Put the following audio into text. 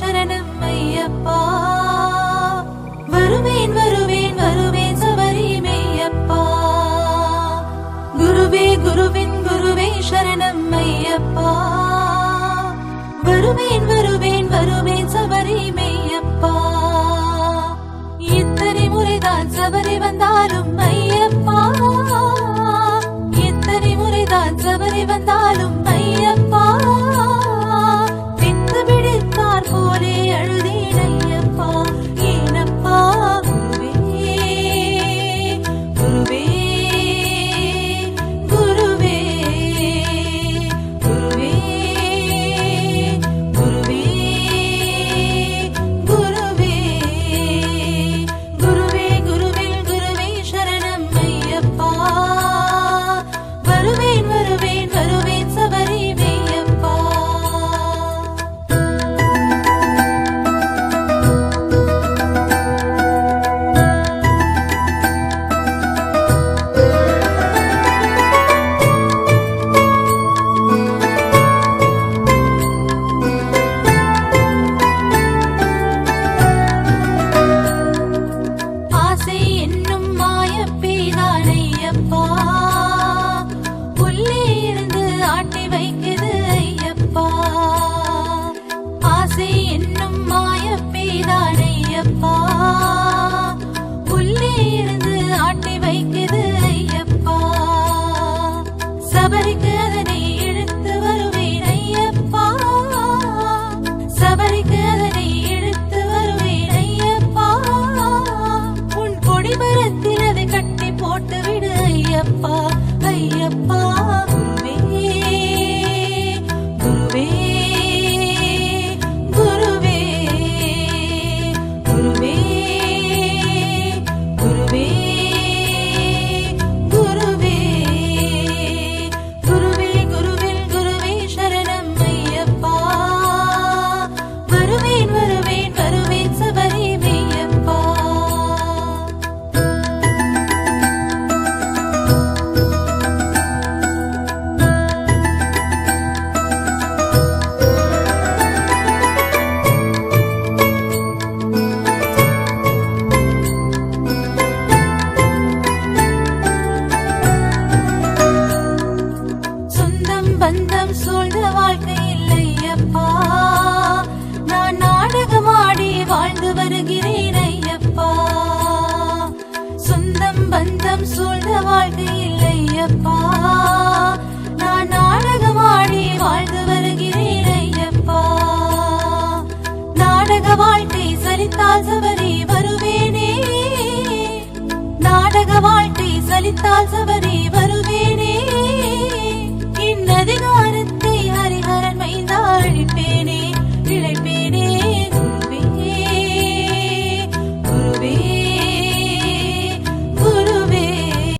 சரணம் ஐயப்பா. வருவேன் வருவேன் வருவேன் சபரி மெய்யப்பா. குருவே குருவின் குருவே சரணம் ஐயப்பா. வருவேன் வருவேன் வருவேன் சபரி மெய்யப்பா. எத்தனை முறைதான் சபரி வந்தாலும் ஐயப்பா. எத்தனை முறைதான் சபரி வந்தாலும் ஐயப்பா குருவே வாழ்ந்த வாழ்க்கை இல்லை அப்பா நான் நாடகமாடி வாழ்ந்து வருகிறேன் ஐயப்பா. சொந்தம் பந்தம் சூழ்ந்த வாழ்க்கை இல்லை அப்பா நான் நாடகமாடி வாழ்ந்து வருகிறேன் ஐயப்பா. நாடக வாழ்க்கை சரித்தால் சபரி வருவேனே. நாடக வாழ்க்கை சலித்தால் சபரி